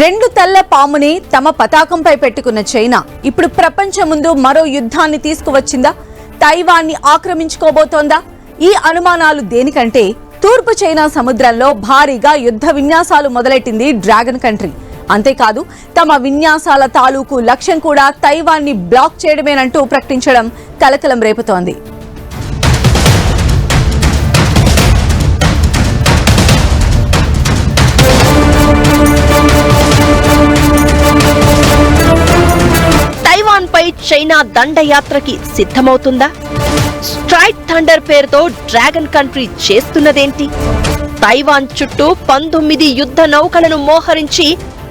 రెండు తల్ల పాముని తమ పతాకంపై పెట్టుకున్న చైనా. ఇప్పుడు ప్రపంచం ముందు మరో యుద్ధాన్ని తీసుకువచ్చిందా? తైవాన్ని ఆక్రమించుకోబోతోందా? ఈ అనుమానాలు దేనికంటే తూర్పు చైనా సముద్రంలో భారీగా యుద్ధ విన్యాసాలు మొదలెట్టింది డ్రాగన్ కంట్రీ. అంతేకాదు తమ విన్యాసాల తాలూకు లక్ష్యం కూడా తైవాన్ని బ్లాక్ చేయడమేనంటూ ప్రకటించడం కలకలం రేపుతోంది. చైనా దండయాత్రకి సిద్ధమవుతుందా? స్ట్రైట్ థండర్ పేరుతో డ్రాగన్ కంట్రీ చేస్తున్నదేంటి? తైవాన్ చుట్టూ పంతొమ్మిది యుద్ధ నౌకలను మోహరించి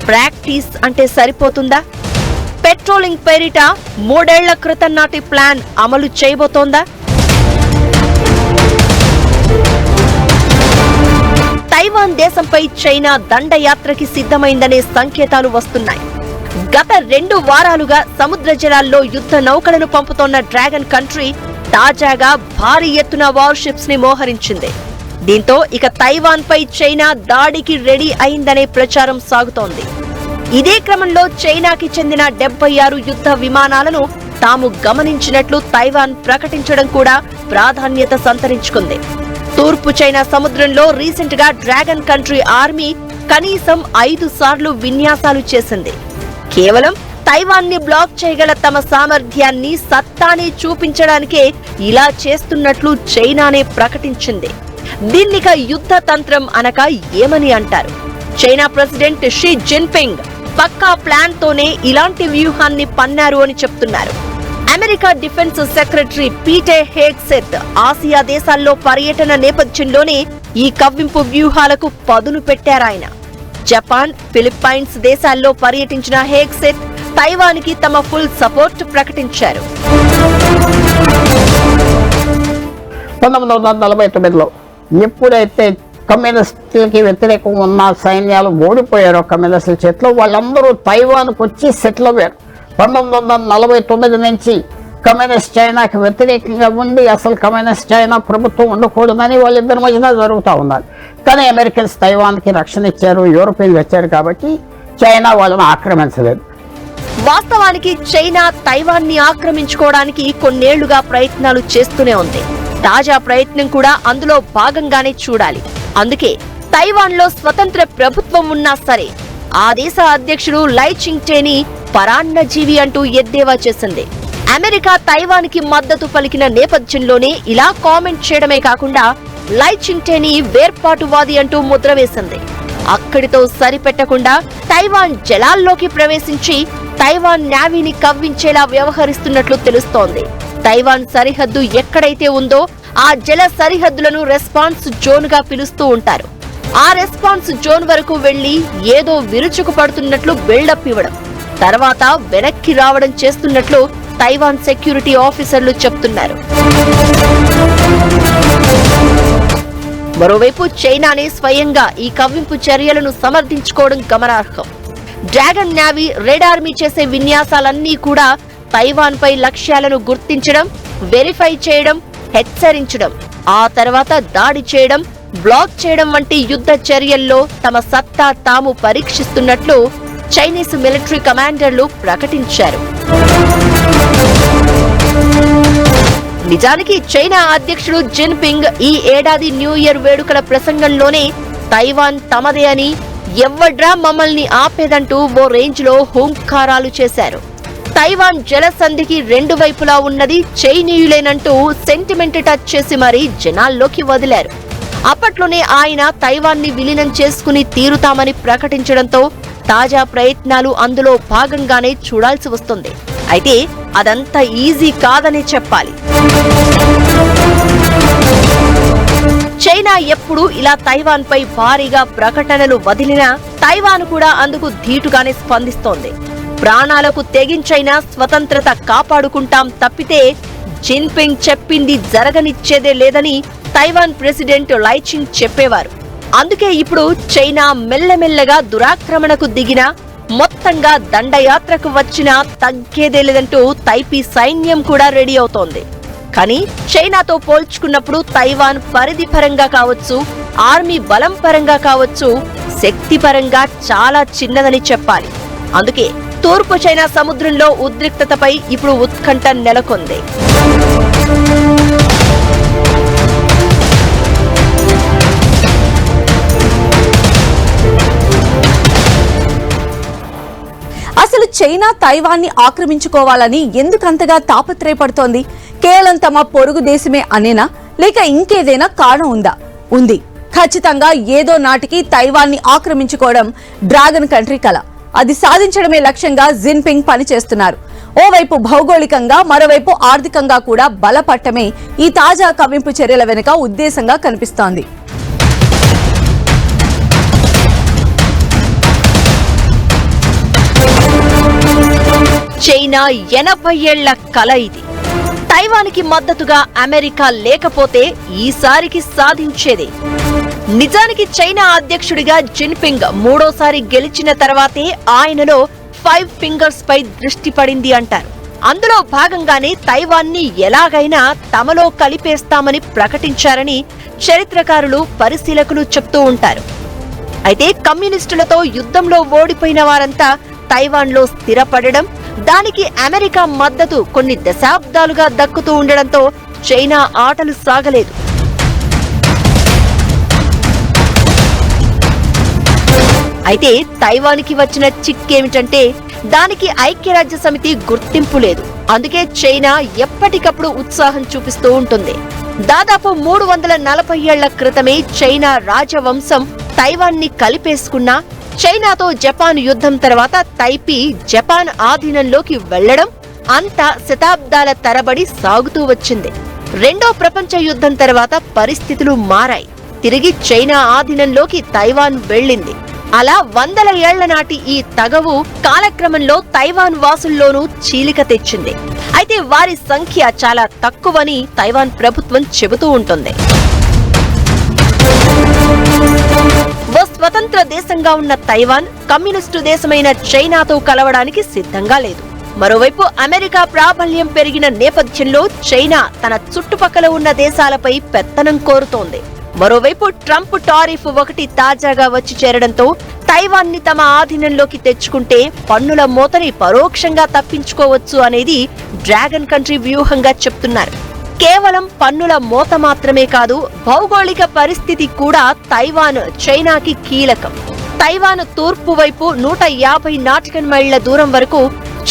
ప్రాక్టీస్ అంటే సరిపోతుందా? పెట్రోలింగ్ పేరిట మూడేళ్ళ క్రితం నాటి ప్లాన్ అమలు చేయబోతోందా? తైవాన్ దేశంపై చైనా దండయాత్రకి సిద్ధమైందనే సంకేతాలు వస్తున్నాయి. గత రెండు వారాలుగా సముద్ర జలాల్లో యుద్ధ నౌకలను పంపుతోన్న డ్రాగన్ కంట్రీ తాజాగా భారీ ఎత్తున వార్షిప్స్ని మోహరించింది. దీంతో ఇక తైవాన్ పై చైనా దాడికి రెడీ అయిందనే ప్రచారం సాగుతోంది. ఇదే క్రమంలో చైనాకి చెందిన డెబ్బై ఆరు యుద్ధ విమానాలను తాము గమనించినట్లు తైవాన్ ప్రకటించడం కూడా ప్రాధాన్యత సంతరించుకుంది. తూర్పు చైనా సముద్రంలో రీసెంట్గా డ్రాగన్ కంట్రీ ఆర్మీ కనీసం ఐదు సార్లు విన్యాసాలు చేసింది. కేవలం తైవాన్ని బ్లాక్ చేయగల తమ సామర్థ్యాన్ని సత్తాని చూపించడానికే ఇలా చేస్తున్నట్లు చైనానే ప్రకటించింది. దీన్నిక యుద్ధ తంత్రం అనక ఏమని అంటారు? చైనా ప్రెసిడెంట్ షీ జిన్పింగ్ పక్కా ప్లాన్ తోనే ఇలాంటి వ్యూహాన్ని పన్నారు అని చెప్తున్నారు. America defence secretary Pete Hegseth Asia దేశాల్లో పర్యటన నేపథ్యంలోనే ఈ కవ్వింపు వ్యూహాలకు పదును పెట్టారాయన. జపాన్ ఫిలిప్పైన్స్ దేశాల్లో పర్యటించిన హేగ్సెత్ తైవాన్కి తమ ఫుల్ సపోర్ట్ ప్రకటించారు. పంతొమ్మిది వందల నలభై తొమ్మిదిలో ఎప్పుడైతే కమ్యూనిస్టులకి వ్యతిరేకంగా ఉన్న సైన్యాలు ఓడిపోయారో కమ్యూనిస్టుల చేతిలో వాళ్ళందరూ తైవాన్కి వచ్చి సెటిల్ అయ్యారు పంతొమ్మిది వందల నలభై తొమ్మిది నుంచి కమ్యూనిస్ట్ చైనాకి వ్యతిరేకంగా ఉండి అసలు కమ్యూనిస్ట్ చైనా ప్రభుత్వం ఉండకూడదని వాళ్ళిద్దరి మధ్యన జరుగుతూ ఉన్నారు కానీ అమెరికన్స్ తైవాన్కి రక్షణ ఇచ్చారు యూరోపియన్లు వచ్చారు కాబట్టి చైనా వాళ్ళని ఆక్రమించలేదు. వాస్తవానికి చైనా తైవాన్ని ఆక్రమించుకోవడానికి కొన్నేళ్ళుగా ప్రయత్నాలు చేస్తూనే ఉంది. తాజా ప్రయత్నం కూడా అందులో భాగంగానే చూడాలి. అందుకే తైవాన్లో స్వతంత్ర ప్రభుత్వం ఉన్నా సరే ఆ దేశ అధ్యక్షుడు లై చింగ్టేని పరాన్నజీవి అంటూ ఎద్దేవా చేసింది. అమెరికా తైవాన్కి మద్దతు పలికిన నేపథ్యంలోనే ఇలా కామెంట్ చేయడమే కాకుండా లై చింటేని వేర్పాటువాది అంటూ ముద్ర వేసింది. అక్కడితో సరిపెట్టకుండా తైవాన్ జలాల్లోకి ప్రవేశించి తైవాన్ నావీని కవ్వించేలా వ్యవహరిస్తున్నట్లు తెలుస్తోంది. తైవాన్ సరిహద్దు ఎక్కడైతే ఉందో ఆ జల సరిహద్దులను రెస్పాన్స్ జోన్గా పిలుస్తూ ఉంటారు. ఆ రెస్పాన్స్ జోన్ వరకు వెళ్ళి ఏదో విరుచుకు పడుతున్నట్లు బిల్డప్ ఇవ్వడం తర్వాత వెనక్కి రావడం చేస్తున్నట్లు తైవాన్ సెక్యూరిటీ ఆఫీసర్లు చెప్తున్నారు. మరోవైపు చైనానే స్వయంగా ఈ కవ్వింపు చర్యలను సమర్థించుకోవడం గమనార్హం. డ్రాగన్ నావీ రెడ్ ఆర్మీ చేసే విన్యాసాలన్నీ కూడా తైవాన్ పై లక్ష్యాలను గుర్తించడం వెరిఫై చేయడం హెచ్చరించడం ఆ తర్వాత దాడి చేయడం బ్లాక్ చేయడం వంటి యుద్ధ చర్యల్లో తమ సత్తా తాము పరీక్షిస్తున్నట్లు చైనీస్ మిలిటరీ కమాండర్లు ప్రకటించారు. నిజానికి చైనా అధ్యక్షుడు జిన్పింగ్ ఈ ఏడాది న్యూ ఇయర్ వేడుకల ప్రసంగంలోనే తైవాన్ తమదే అని ఎవ్వడ్రా మమ్మల్ని ఆపేదంటూ ఓ రేంజ్లో హూంకారాలు చేశారు. తైవాన్ జలసంధికి రెండు వైపులా ఉన్నది చైనీయులేనంటూ సెంటిమెంట్ టచ్ చేసి మరీ జనాల్లోకి వదిలారు. అప్పట్లోనే ఆయన తైవాన్ని విలీనం చేసుకుని తీరుతామని ప్రకటించడంతో తాజా ప్రయత్నాలు అందులో భాగంగానే చూడాల్సి వస్తుంది. అయితే అదంత ఈజీ కాదనే చెప్పాలి. చైనా ఎప్పుడు ఇలా తైవాన్ పై భారీగా ప్రకటనలు వదిలినా తైవాన్ కూడా అందుకు ధీటుగానే స్పందిస్తోంది. ప్రాణాలకు తెగించైనా స్వతంత్రత కాపాడుకుంటాం తప్పితే జిన్పింగ్ చెప్పింది జరగనిచ్చేదే లేదని తైవాన్ ప్రెసిడెంట్ లైచింగ్ చెప్పేవారు. అందుకే ఇప్పుడు చైనా మెల్లమెల్లగా దురాక్రమణకు దిగిన మొత్తంగా దండయాత్రకు వచ్చినా తగ్గేదే లేదంటూ తైపీ సైన్యం కూడా రెడీ అవుతోంది. కానీ చైనాతో పోల్చుకున్నప్పుడు తైవాన్ పరిధి పరంగా కావచ్చు ఆర్మీ బలం పరంగా కావచ్చు శక్తి పరంగా చాలా చిన్నదని చెప్పాలి. అందుకే తూర్పు చైనా సముద్రంలో ఉద్రిక్తతపై ఇప్పుడు ఉత్కంఠ నెలకొంది. చైనా తైవాన్ని ఆక్రమించుకోవాలని ఎందుకంతగా తాపత్రయపడుతోంది? కేవలం తమ పొరుగు దేశమే అనేనా? లేక ఇంకేదైనా కారణం ఉందా? ఉంది. ఖచ్చితంగా ఏదో నాటికి తైవాన్ని ఆక్రమించుకోవడం డ్రాగన్ కంట్రీ కళ అది సాధించడమే లక్ష్యంగా జిన్పింగ్ పనిచేస్తున్నారు. ఓవైపు భౌగోళికంగా మరోవైపు ఆర్థికంగా కూడా బలపట్టమే ఈ తాజా కవింపు చర్యల వెనుక ఉద్దేశంగా కనిపిస్తోంది. చైనా ఎనభై ఏళ్ళ కల ఇది. తైవాన్కి మద్దతుగా అమెరికా లేకపోతే ఈసారికి సాధించేదే. నిజానికి చైనా అధ్యక్షుడిగా జిన్పింగ్ మూడోసారి గెలిచిన తర్వాతే ఆయనలో ఫైవ్ ఫింగర్స్ పై దృష్టి పడింది అంటారు. అందులో భాగంగానే తైవాన్ని ఎలాగైనా తమలో కలిపేస్తామని ప్రకటించారని చరిత్రకారులు పరిశీలకులు చెప్తూ ఉంటారు. అయితే కమ్యూనిస్టులతో యుద్ధంలో ఓడిపోయిన వారంతా తైవాన్లో స్థిరపడడం దానికి అమెరికా మద్దతు కొన్ని దశాబ్దాలుగా దక్కుతూ ఉండడంతో చైనా ఆటలు సాగలేదు. అయితే తైవాన్కి వచ్చిన చిక్కేమిటంటే దానికి ఐక్యరాజ్య సమితి గుర్తింపు లేదు. అందుకే చైనా ఎప్పటికప్పుడు ఉత్సాహం చూపిస్తూ ఉంటుంది. దాదాపు మూడు వందల నలభై ఏళ్ళ క్రితమే చైనా రాజవంశం తైవాన్ని కలిపేసుకున్నా చైనాతో జపాన్ యుద్ధం తర్వాత తైపీ జపాన్ ఆధీనంలోకి వెళ్ళడం అంతా శతాబ్దాల తరబడి సాగుతూ వచ్చింది. రెండో ప్రపంచ యుద్ధం తర్వాత పరిస్థితులు మారాయి. తిరిగి చైనా ఆధీనంలోకి తైవాన్ వెళ్ళింది. అలా వందల ఏళ్ళ నాటి ఈ తగవు కాలక్రమంలో తైవాన్ వాసుల్లోనూ చీలిక తెచ్చింది. అయితే వారి సంఖ్య చాలా తక్కువని తైవాన్ ప్రభుత్వం చెబుతూ ఉంటుంది. స్వతంత్ర దేశంగా ఉన్న తైవాన్ కమ్యూనిస్టు దేశమైన చైనాతో కలవడానికి సిద్ధంగా లేదు. మరోవైపు అమెరికా ప్రాబల్యం పెరిగిన నేపథ్యంలో చైనా తన చుట్టుపక్కల ఉన్న దేశాలపై పెత్తనం కోరుతోంది. మరోవైపు ట్రంప్ టారిఫ్ ఒకటి తాజాగా వచ్చి చేరడంతో తైవాన్ని తమ ఆధీనంలోకి తెచ్చుకుంటే పన్నుల మూతని పరోక్షంగా తప్పించుకోవచ్చు అనేది డ్రాగన్ కంట్రీ వ్యూహంగా చెప్తున్నారు. కేవలం పన్నుల మోత మాత్రమే కాదు భౌగోళిక పరిస్థితి కూడా తైవాన్ చైనాకి కీలకం. తైవాన్ తూర్పు వైపు నూట యాభై నాటికన్ మైళ్ళ దూరం వరకు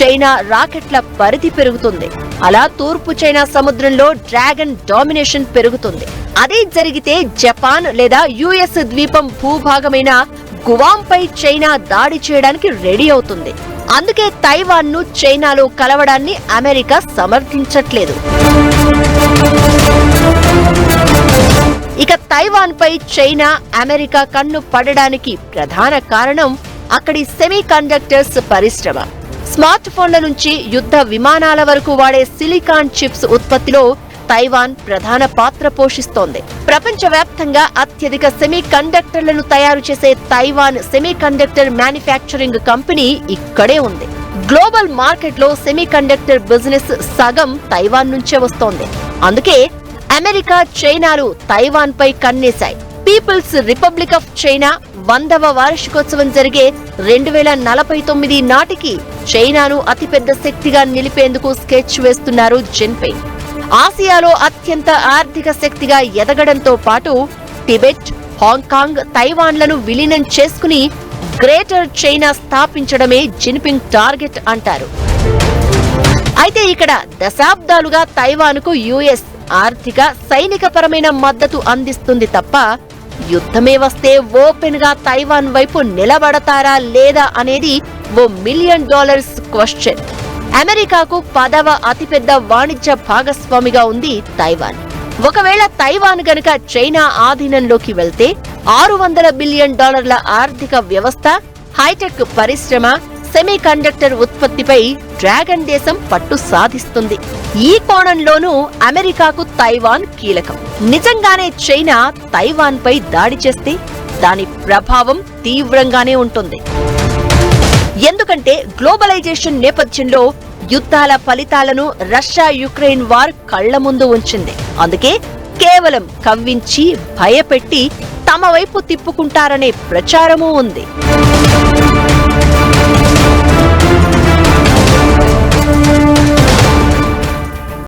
చైనా రాకెట్ల పరిధి పెరుగుతుంది. అలా తూర్పు చైనా సముద్రంలో డ్రాగన్ డామినేషన్ పెరుగుతుంది. అదే జరిగితే జపాన్ లేదా యుఎస్ ద్వీపం భూభాగమైన గువాంపై చైనా దాడి చేయడానికి రెడీ అవుతుంది. అందుకే తైవాన్ను చైనాలో కలవడాన్ని అమెరికా సమర్థించట్లేదు. ఇక తైవాన్ పై చైనా అమెరికా కన్ను పడడానికి ప్రధాన కారణం అక్కడి సెమీ కండక్టర్స్ పరిశ్రమ. స్మార్ట్ ఫోన్ల నుంచి యుద్ధ విమానాల వరకు వాడే సిలికాన్ చిప్స్ ఉత్పత్తిలో తైవాన్ ప్రధాన పాత్ర పోషిస్తోంది. ప్రపంచవ్యాప్తంగా అత్యధిక సెమీ కండక్టర్లను తయారు చేసే Taiwan semiconductor manufacturing company ఇక్కడే ఉంది. గ్లోబల్ మార్కెట్లో సెమీ కండక్టర్ బిజినెస్ సగం తైవాన్ నుంచే వస్తోంది. అందుకే అమెరికా చైనాలు తైవాన్ పై కన్నేశాయి. పీపుల్స్ రిపబ్లిక్ ఆఫ్ చైనా వందవ వార్షికోత్సవం జరిగే రెండు వేల నలభై తొమ్మిది నాటికి చైనాను అతిపెద్ద శక్తిగా నిలిపేందుకు స్కెచ్ వేస్తున్నారు జిన్పింగ్ ఆసియాలో అత్యంత ఆర్థిక శక్తిగా ఎదగడంతో పాటు టిబెట్ హాంకాంగ్ తైవాన్లను విలీనం చేసుకుని గ్రేటర్ చైనా స్థాపించడమే జిన్పింగ్ టార్గెట్ అంటారు. అయితే ఇక్కడ దశాబ్దాలుగా తైవాన్కు యుఎస్ ఆర్థిక సైనికపరమైన మద్దతు అందిస్తుంది తప్ప యుద్ధమే వస్తే ఓపెన్గా తైవాన్ వైపు నిలబడతారా లేదా అనేది ఓ మిలియన్ డాలర్స్ క్వశ్చన్. అమెరికాకు పదవ అతిపెద్ద వాణిజ్య భాగస్వామిగా ఉంది తైవాన్. ఒకవేళ తైవాన్ గనుక చైనా ఆధీనంలోకి వెళ్తే ఆరు వందల బిలియన్ డాలర్ల ఆర్థిక వ్యవస్థ హైటెక్ పరిశ్రమ సెమీ కండక్టర్ ఉత్పత్తిపై డ్రాగన్ దేశం పట్టు సాధిస్తుంది. ఈ కోణంలోనూ అమెరికాకు తైవాన్ కీలకం. నిజంగానే చైనా తైవాన్ పై దాడి చేస్తే దాని ప్రభావం తీవ్రంగానే ఉంటుంది. ఎందుకంటే గ్లోబలైజేషన్ నేపథ్యంలో యుద్ధాల ఫలితాలను రష్యా యుక్రెయిన్ వార్ కళ్ళ ముందు ఉంచింది. అందుకే కేవలం కవ్వించి భయపెట్టి తమ వైపు తిప్పుకుంటారనే ప్రచారమూ ఉంది.